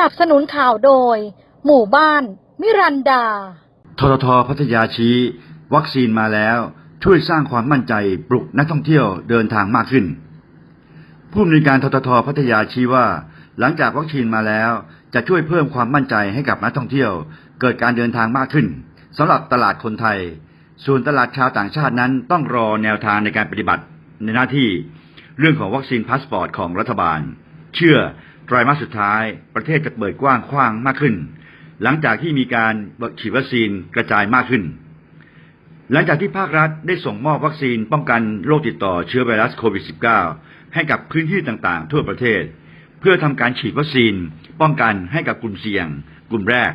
นับสนุนข่าวโดย หมู่บ้าน มิรันดา ทททพัทยาชี้ วัคซีนมาแล้ว ช่วยสร้างความมั่นใจปลุกนักท่องเที่ยวเดินทางมากขึ้น ผู้อำนวยการทททพัทยาชี้ว่า หลังจากวัคซีนมาแล้ว จะช่วยเพิ่มความมั่นใจให้กับนักท่องเที่ยว เกิดการเดินทางมากขึ้นสำหรับตลาดคนไทย ส่วนตลาดชาวต่างชาตินั้นต้องรอแนวทางในการปฏิบัติในหน้าที่ เรื่องของวัคซีนพาสปอร์ตของรัฐบาล เชื่อ ไตรมาสสุดท้ายประเทศจะเปิดกว้างขว้างมากขึ้น หลังจากที่มีการฉีดวัคซีนกระจายมากขึ้น หลังจากที่ภาครัฐได้ส่งมอบวัคซีนป้องกันโรคติดต่อเชื้อไวรัสโควิด -19 ให้กับพื้นที่ต่างๆ ทั่วประเทศ เพื่อทำการฉีดวัคซีน ป้องกันให้กับกลุ่มเสี่ยง กลุ่มแรก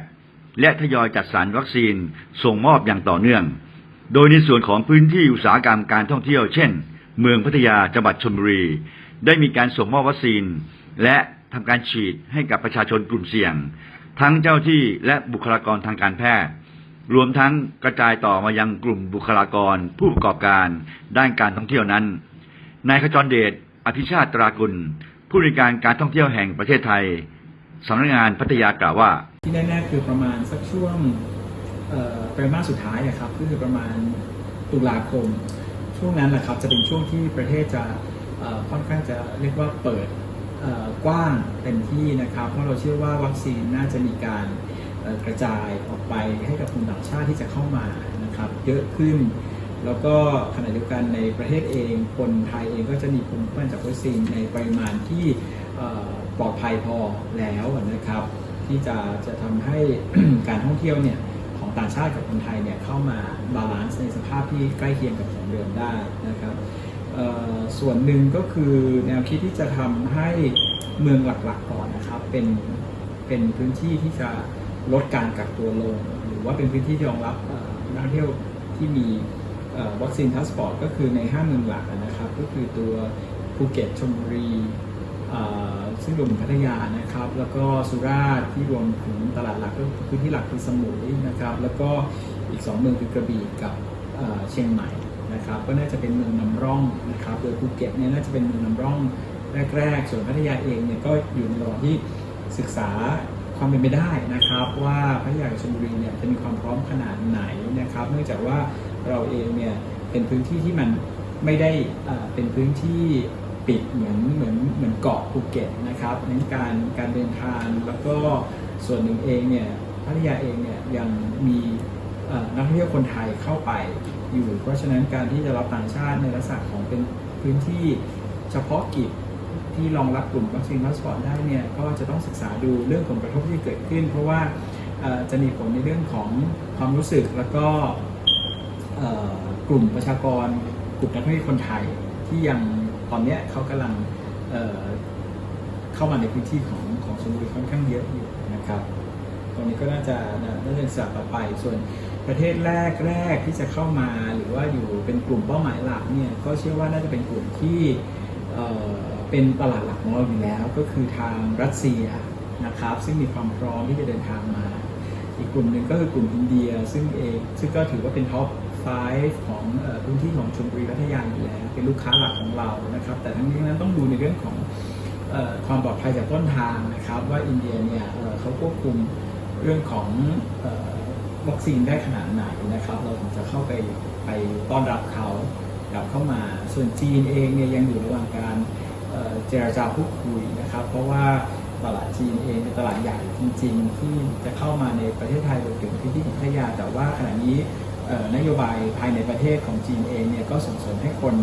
และทยอยจัดสรรวัคซีนส่งมอบอย่างต่อเนื่อง โดยในส่วนของพื้นที่อุตสาหกรรมการท่องเที่ยว เช่น เมืองพัทยาจังหวัดชลบุรี ได้มีการส่งมอบวัคซีน และ ทำการฉีดให้กับประชาชนกลุ่มเสี่ยง ทั้งเจ้าที่และบุคลากรทางการแพทย์ รวมทั้งกระจายต่อมายังกลุ่มบุคลากร ผู้ประกอบการด้านการท่องเที่ยวนั้นนายขจรเดชอภิชาติตรากุล ผู้ในวยการการท่องเที่ยวแห่งประเทศไทยสำนักงานพัทยากล่าวว่า ที่แน่ๆคือประมาณสักช่วงไตรมาสสุดท้ายนะครับก็คือประมาณตุลาคม ช่วงนั้นแหละครับจะเป็นช่วงที่ประเทศจะค่อนข้างจะเรียกว่าเปิด กว้างเต็มที่นะครับ เพราะเราเชื่อว่าวัคซีนน่าจะมีการกระจายออกไปให้กับคนต่างชาติที่จะเข้ามานะครับเยอะขึ้น แล้วก็ขณะเดียวกันในประเทศเอง คนไทยเองก็จะมีภูมิคุ้มกันจากวัคซีนในปริมาณที่ปลอดภัยพอแล้วนะครับ ที่จะจะทำให้การท่องเที่ยวเนี่ยของต่างชาติกับคนไทยเนี่ยเข้ามาบาลานซ์ในสภาพที่ใกล้เคียงกับของเดิมได้นะครับ ส่วนหนึ่งก็คือแนวคิดที่จะทำให้เมืองหลักๆก่อนนะครับเป็นเป็นพื้นที่ที่จะลดการกักตัวลง หรือว่าเป็นพื้นที่ที่รองรับนักท่องเที่ยวที่มีวัคซีนพาสปอร์ตก็คือในห้าเมืองหลักนะครับ ก็คือตัวภูเก็ตชลบุรีซึ่งรวมถึงพัทยานะครับ แล้วก็สุราษฎร์ที่รวมถึงตลาดหลักก็พื้นที่หลักคือสมุยนะครับ แล้วก็อีก 2 เมืองคือกระบี่กับเชียงใหม่ นะครับ ก็น่าจะเป็นเมืองนำร่องนะครับ โดยภูเก็ตเนี่ยน่าจะเป็นเมืองนำร่องแรกๆ ส่วนพัทยาเองเนี่ยก็อยู่ในระหว่างที่ศึกษาความเป็นไปได้นะครับ ว่าพัทยากับชลบุรีเนี่ยจะมีความพร้อมขนาดไหนนะครับ เนื่องจากว่าเราเองเนี่ยเป็นพื้นที่ที่มันไม่ได้เป็นพื้นที่ปิดเหมือนเหมือนเหมือนเกาะภูเก็ตนะครับนั้นการการเดินทางแล้วก็ส่วนหนึ่งเองเนี่ยพัทยาเองเนี่ยยังมี นักท่องเที่ยวคนไทยเข้าไปอยู่ เพราะฉะนั้นการที่จะรับต่างชาติในลักษณะของเป็นพื้นที่เฉพาะกิจที่รองรับกลุ่มวัคซีนพาสปอร์ตได้เนี่ยก็จะต้องศึกษาดูเรื่องผลกระทบที่เกิดขึ้น เพราะว่าจะมีผลในเรื่องของความรู้สึกแล้วก็กลุ่มประชากร กลุ่มนักท่องเที่ยวคนไทยที่ยังตอนนี้เขากำลังเเข้ามาในพื้นที่ของของชลบุรีค่อนข้างเยอะอยู่นะครับ ตรงนี้ก็น่าจะน่าจะเป็นสลับต่อไป ส่วนประเทศแรกแรกที่จะเข้ามาหรือว่าอยู่เป็นกลุ่มเป้าหมายหลักเนี่ยก็เชื่อว่าน่าจะเป็นกลุ่มที่เเป็นตลาดหลักของเราอยู่แล้ว ก็คือทางรัสเซียนะครับ ซึ่งมีความพร้อมที่จะเดินทางมา อีกกลุ่มหนึ่งก็คือกลุ่มอินเดีย ซึ่งเองซึ่งก็ถือว่าเป็นท็อป5ของเออพื้นที่ของชลบุรีพัทยาอยู่แล้วเป็นลูกค้าหลักของเรานะครับ แต่ทั้งนี้ทั้งนั้นต้องดูในเรื่องของอความปลอดภัยจากต้นทางนะครับ ว่าอินเดียเนี่ยเขาควบคุม เรื่องของวัคซีนได้ขนาดไหนนะครับ เราถึงจะเข้าไปไปต้อนรับเขากลับเข้ามาส่วนจีนเองเนี่ยยังอยู่ระหว่างการเจรจาพูดคุยนะครับ เพราะว่าตลาดจีนเองเป็นตลาดใหญ่จริง ๆ ที่จะเข้ามาในประเทศไทยรวมถึงพื้นที่ของพัทยา แต่ว่าขณะนี้นโยบายภายในประเทศของจีนเองเนี่ยก็ส่งเสริมให้คน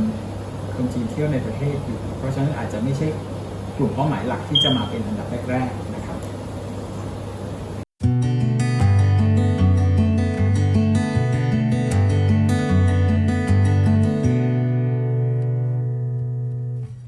คนจีนเที่ยวในประเทศอยู่ เพราะฉะนั้นอาจจะไม่ใช่กลุ่มเป้าหมายหลักที่จะมาเป็นอันดับแรกๆ